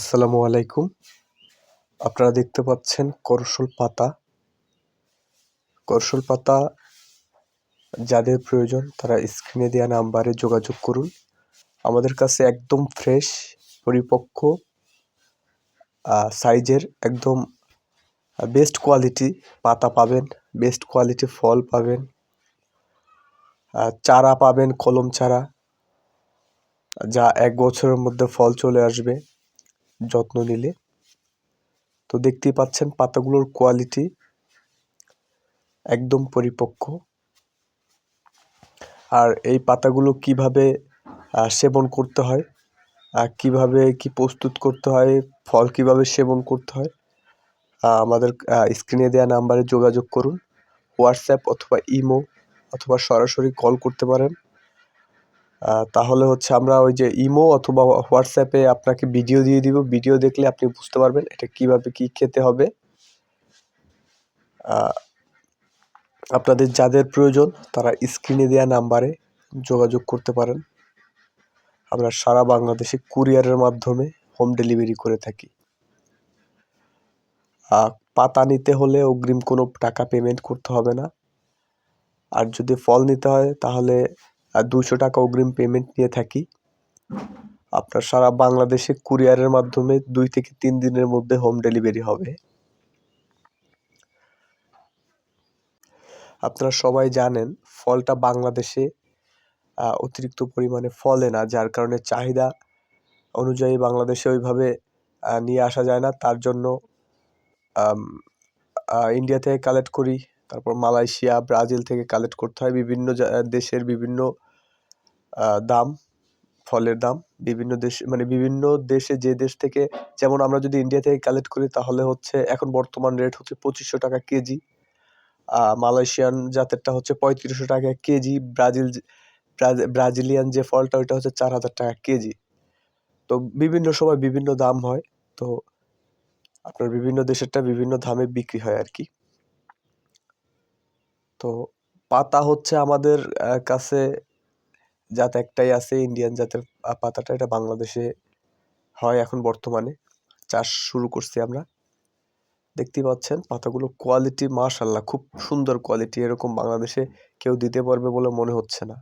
আসসালামু আলাইকুম। আপনারা দেখতে পাচ্ছেন করসল পাতা। করসল পাতা যাদের প্রয়োজন তারা স্ক্রিনে দেওয়া নাম্বারে যোগাযোগ করুন। আমাদের কাছে একদম ফ্রেশ পরিপক্ক সাইজের একদম বেস্ট কোয়ালিটি পাতা পাবেন বেস্ট কোয়ালিটি ফল পাবেন চারা পাবেন, কলম চারা। যা এক বছরের মধ্যে ফল চলে আসবে। যত্ন নিলে। তো দেখতেই পাচ্ছেন পাতাগুলোর কোয়ালিটি একদম পরিপক্ক। আর এই পাতাগুলো কীভাবে সেবন করতে হয় আর কীভাবে কি প্রস্তুত করতে হয়, ফল কীভাবে সেবন করতে হয় আমাদের স্ক্রিনে দেওয়া নাম্বারে যোগাযোগ করুন হোয়াটসঅ্যাপ অথবা ইমো অথবা সরাসরি কল করতে পারেন। তাহলে হচ্ছে আমরা ওই যে ইমো অথবা হোয়াটসঅ্যাপে আপনাকে ভিডিও দিয়ে দিব। ভিডিও দেখলে আপনি বুঝতে পারবেন এটা কীভাবে কি খেতে হবে। আপনাদের যাদের প্রয়োজন তারা স্ক্রিনে দেওয়া নাম্বারে যোগাযোগ করতে পারেন। আমরা সারা বাংলাদেশে কুরিয়ারের মাধ্যমে হোম ডেলিভারি করে থাকি। পাতা নিতে হলে অগ্রিম কোনো টাকা পেমেন্ট করতে হবে না। আর যদি ফল নিতে হয় তাহলে দুশো টাকা অগ্রিম পেমেন্ট নিয়ে থাকি। আপনার সারা বাংলাদেশে কুরিয়ারের মাধ্যমে দুই থেকে তিন দিনের মধ্যে হোম ডেলিভারি হবে। আপনারা সবাই জানেন, ফলটা বাংলাদেশে অতিরিক্ত পরিমাণে ফলে না, যার কারণে চাহিদা অনুযায়ী বাংলাদেশে ওইভাবে নিয়ে আসা যায় না। তার জন্য ইন্ডিয়া থেকে কালেক্ট করি। তারপর মালয়েশিয়া, ব্রাজিল থেকে কালেক্ট করতে হয় বিভিন্ন দেশের বিভিন্ন দাম, ফলের দাম, বিভিন্ন দেশ মানে বিভিন্ন দেশে যে দেশ থেকে, যেমন আমরা যদি ইন্ডিয়া থেকে কালেক্ট করি তাহলে হচ্ছে এখন বর্তমান রেট হচ্ছে পঁচিশশো টাকা কেজি মালয়েশিয়ান জাতেরটা হচ্ছে পঁয়ত্রিশশো টাকা কেজি, ব্রাজিল ব্রাজিলিয়ান যে ফলটা ওইটা হচ্ছে চার হাজার টাকা কেজি। তো বিভিন্ন সময় বিভিন্ন দাম হয়, তো আপনার বিভিন্ন দেশেরটা বিভিন্ন দামে বিক্রি হয় আর কি। তো পাতা হচ্ছে আমাদের কাছে জাত একটাই আছে ইন্ডিয়ান জাতের পাতাটা। এটা বাংলাদেশে হয় এখন বর্তমানে। চাষ শুরু করছি আমরা। দেখতেই পাচ্ছেন, পাতাগুলো কোয়ালিটি মাশাল্লাহ খুব সুন্দর কোয়ালিটি এরকম বাংলাদেশে কেউ দিতে পারবে বলে মনে হচ্ছে না।